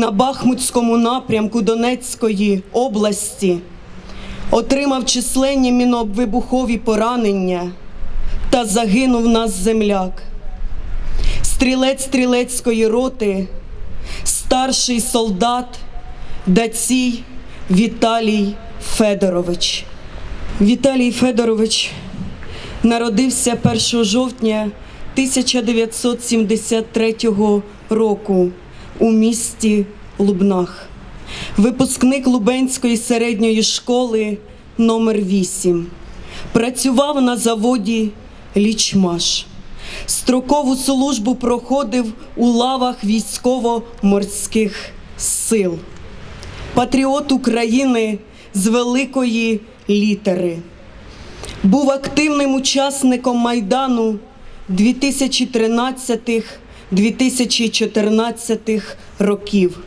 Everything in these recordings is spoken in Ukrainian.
на Бахмутському напрямку Донецької області отримав численні міновибухові поранення та загинув наш земляк. Стрілець стрілецької роти, старший солдат Дацій Віталій Федорович. Віталій Федорович народився 1 жовтня 1973 року у місті Лубнах. Випускник Лубенської середньої школи номер 8 Працював на заводі Лічмаш. Строкову службу проходив у лавах військово-морських сил. Патріот України з великої літери. Був активним учасником Майдану 2013-2014 років.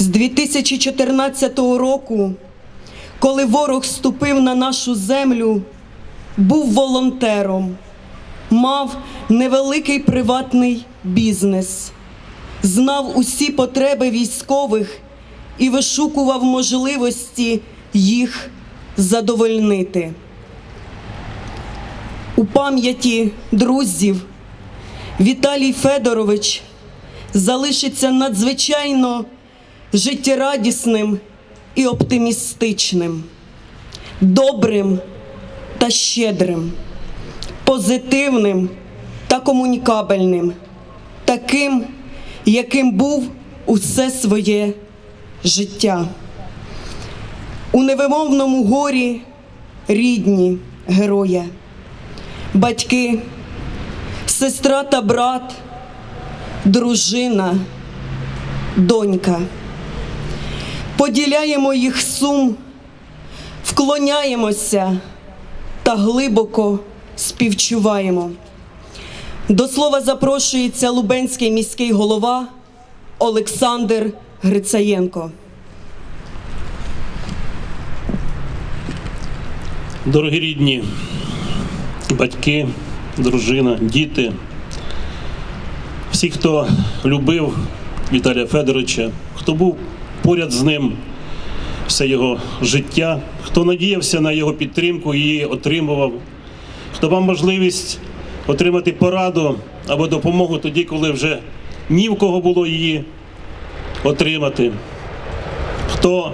З 2014 року, коли ворог ступив на нашу землю, був волонтером, мав невеликий приватний бізнес, знав усі потреби військових і вишукував можливості їх задовольнити. У пам'яті друзів Віталій Федорович залишиться надзвичайно життєрадісним і оптимістичним, добрим та щедрим, позитивним та комунікабельним, таким, яким був усе своє життя. У невимовному горі рідні героя, батьки, сестра та брат, дружина, донька. Поділяємо їх сум, вклоняємося та глибоко співчуваємо. До слова запрошується Лубенський міський голова Олександр Грицаєнко. Дорогі рідні, батьки, дружина, діти, всі, хто любив Віталія Федоровича, хто був поряд з ним все його життя, хто надіявся на його підтримку її отримував, хто мав можливість отримати пораду або допомогу тоді, коли вже ні в кого було її отримати, хто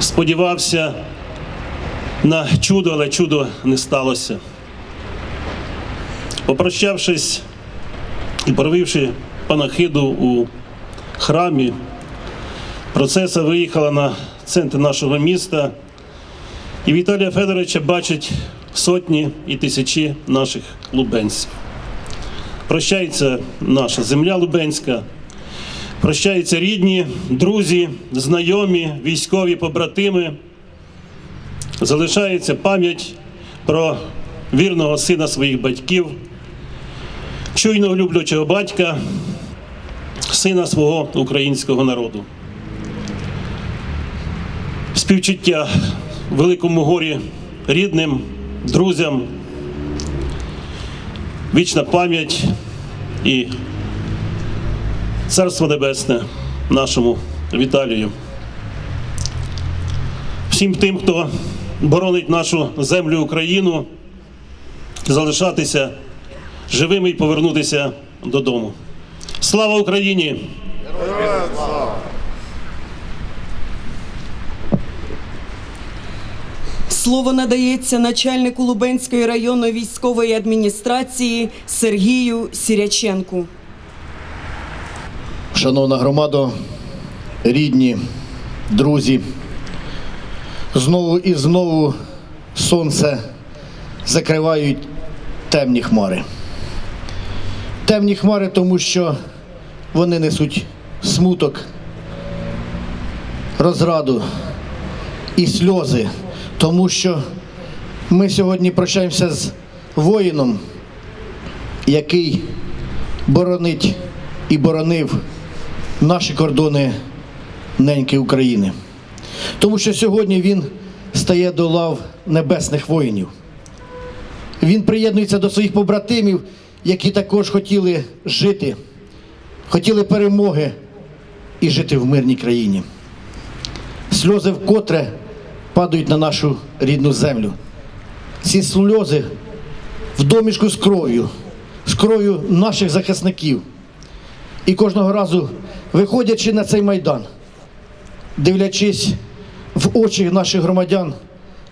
сподівався на чудо, але чудо не сталося. Попрощавшись і провівши панахиду у храмі, процеса виїхала на центр нашого міста, і Віталія Федоровича бачать сотні і тисячі наших лубенців. Прощається наша земля Лубенська, прощаються рідні, друзі, знайомі, військові побратими залишається пам'ять про вірного сина своїх батьків, чуйного люблячого батька, сина свого українського народу. Співчуття великому горі рідним, друзям, вічна пам'ять і Царство Небесне нашому Віталію. Всім тим, хто боронить нашу землю Україну, залишатися живими і повернутися додому. Слава Україні! Слово надається начальнику Лубенської районної військової адміністрації Сергію Сіряченку. Шановна громадо, рідні, друзі, знову і знову сонце закривають темні хмари. Темні хмари, тому що вони несуть смуток, розраду і сльози, тому що ми сьогодні прощаємося з воїном, який боронить і боронив наші кордони неньки України. Тому що сьогодні він стає до лав небесних воїнів. Він приєднується до своїх побратимів, які також хотіли жити, хотіли перемоги і жити в мирній країні. Сльози вкотре падають на нашу рідну землю. Ці сльози в домішку з кров'ю, з кров'ю наших захисників. І кожного разу, виходячи на цей майдан, дивлячись в очі наших громадян,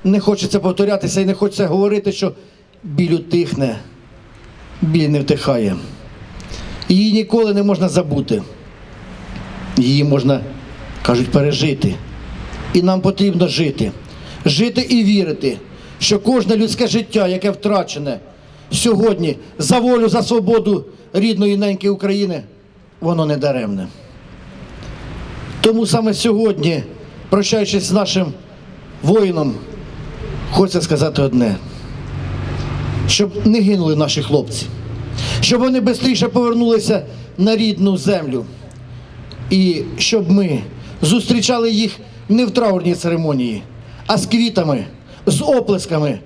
не хочеться повторятися і не хочеться говорити, що біль утихне, біль не втихає. Її ніколи не можна забути. Її можна, кажуть, пережити. І нам потрібно жити. Жити і вірити, що кожне людське життя, яке втрачене сьогодні за волю, за свободу рідної неньки України, воно не даремне. Тому саме сьогодні, прощаючись з нашим воїном, хочеться сказати одне: щоб не гинули наші хлопці, щоб вони швидше повернулися на рідну землю. І щоб ми зустрічали їх не в траурній церемонії, а з квітами, з оплесками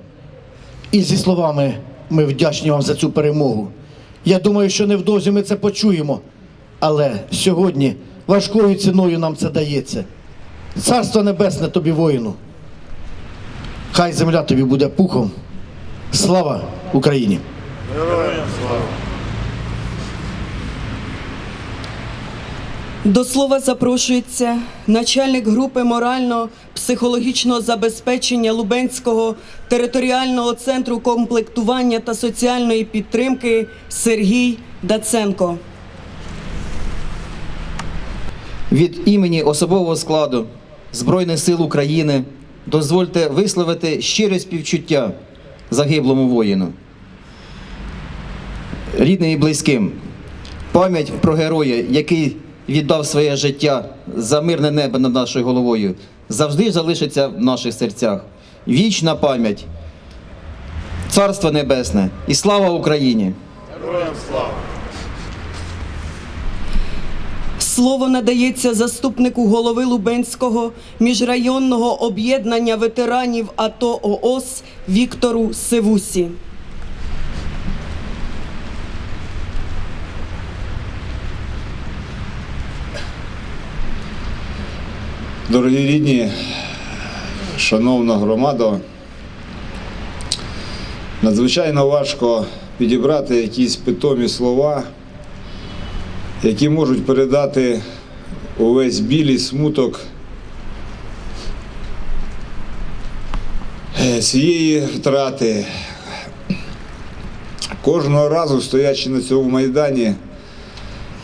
і зі словами ми вдячні вам за цю перемогу. Я думаю, що невдовзі ми це почуємо. Але сьогодні важкою ціною нам це дається. Царство Небесне тобі, воїну. Хай земля тобі буде пухом. Слава Україні! До слова запрошується начальник групи морально-психологічного забезпечення Лубенського територіального центру комплектування та соціальної підтримки Сергій Даценко. Від імені особового складу Збройних сил України дозвольте висловити щире співчуття загиблому воїну. Рідним і близьким. Пам'ять про героя, який віддав своє життя за мирне небо над нашою головою, завжди залишиться в наших серцях. Вічна пам'ять, Царство Небесне і слава Україні! Героям слава! Слово надається заступнику голови Лубенського міжрайонного об'єднання ветеранів АТО ООС Віктору Севусі. Дорогі рідні, шановна громада, надзвичайно важко підібрати якісь питомі слова, які можуть передати увесь біль і смуток цієї втрати. Кожного разу, стоячи на цьому майдані,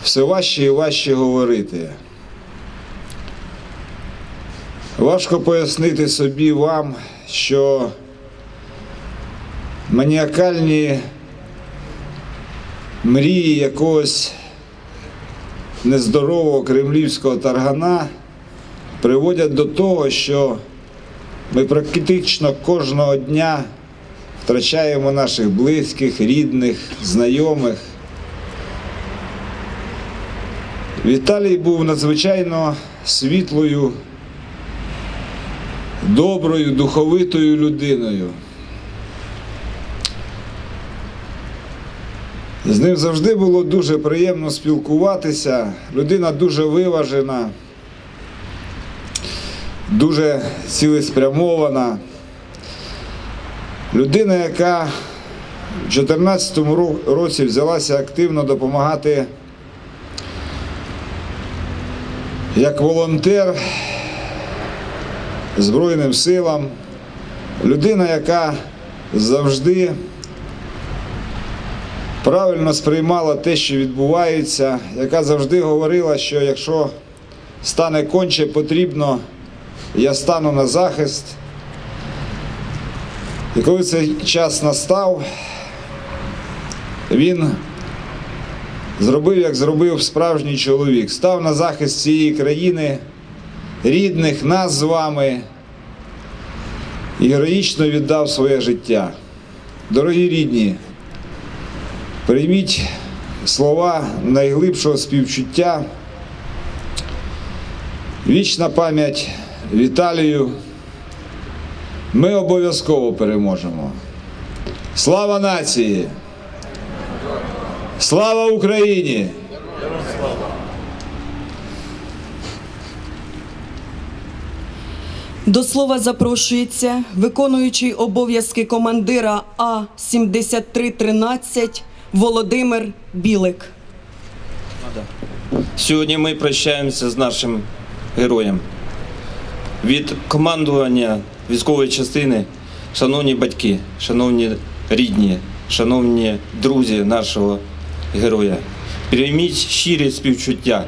все важче і важче говорити. Важко пояснити собі вам, що маніакальні мрії якогось нездорового кремлівського таргана приводять до того, що ми практично кожного дня втрачаємо наших близьких, рідних, знайомих. Віталій був надзвичайно світлою доброю, духовитою людиною. З ним завжди було дуже приємно спілкуватися. Людина дуже виважена, дуже цілеспрямована. Людина, яка в 2014 році взялася активно допомагати як волонтер Збройним силам, людина, яка завжди правильно сприймала те, що відбувається, яка завжди говорила, що якщо стане конче потрібно, я стану на захист. І коли цей час настав, він зробив, як зробив справжній чоловік, став на захист цієї країни рідних, нас з вами і героїчно віддав своє життя. Дорогі рідні, прийміть слова найглибшого співчуття, вічна пам'ять Віталію. Ми обов'язково переможемо. Слава нації! Слава Україні! До слова запрошується виконуючий обов'язки командира А-7313 Володимир Білик. Сьогодні ми прощаємося з нашим героєм. Від командування військової частини, шановні батьки, шановні рідні, шановні друзі нашого героя, прийміть щирі співчуття.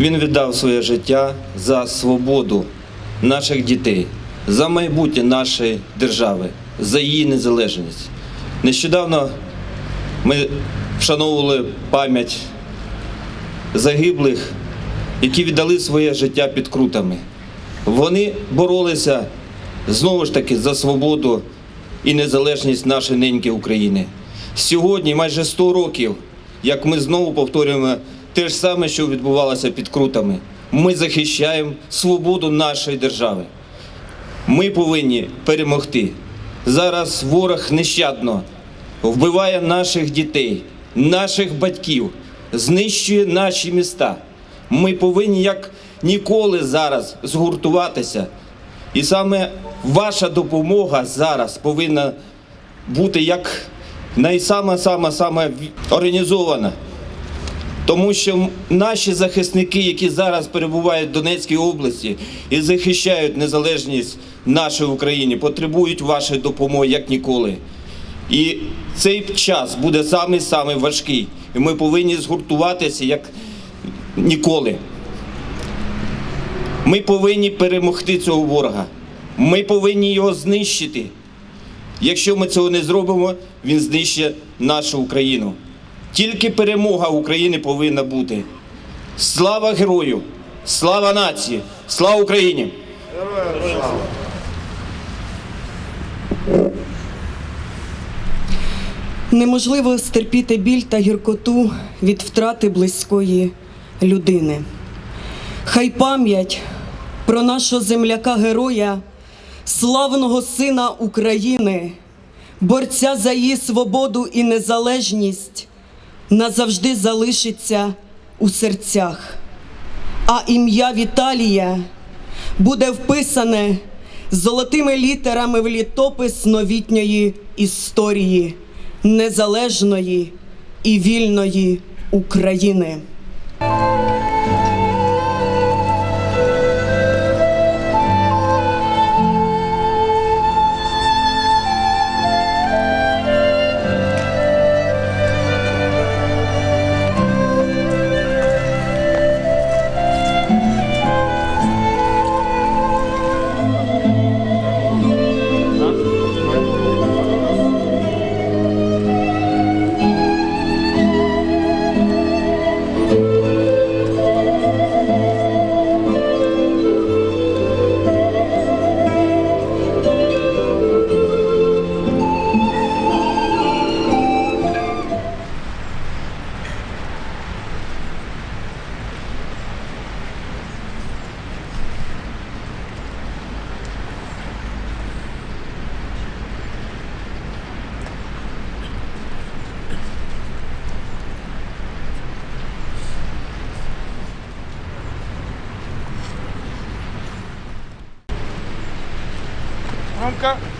Він віддав своє життя за свободу наших дітей, за майбутнє нашої держави, за її незалежність. Нещодавно ми вшановували пам'ять загиблих, які віддали своє життя під крутами. Вони боролися знову ж таки за свободу і незалежність нашої неньки України. Сьогодні, майже 100 років, як ми знову повторюємо те ж саме, що відбувалося під крутами. Ми захищаємо свободу нашої держави. Ми повинні перемогти. Зараз ворог нещадно вбиває наших дітей, наших батьків, знищує наші міста. Ми повинні як ніколи зараз згуртуватися. І саме ваша допомога зараз повинна бути як найсама сама сама організована. Тому що наші захисники, які зараз перебувають в Донецькій області і захищають незалежність нашої України, потребують вашої допомоги як ніколи. І цей час буде самий самий важкий. І ми повинні згуртуватися як ніколи. Ми повинні перемогти цього ворога. Ми повинні його знищити. Якщо ми цього не зробимо, він знищить нашу Україну. Тільки перемога України повинна бути. Слава герою! Слава нації! Слава Україні! Неможливо стерпіти біль та гіркоту від втрати близької людини. Хай пам'ять про нашого земляка-героя, славного сина України, борця за її свободу і незалежність, назавжди залишиться у серцях. А ім'я Віталія буде вписане золотими літерами в літопис новітньої історії незалежної і вільної України. nunca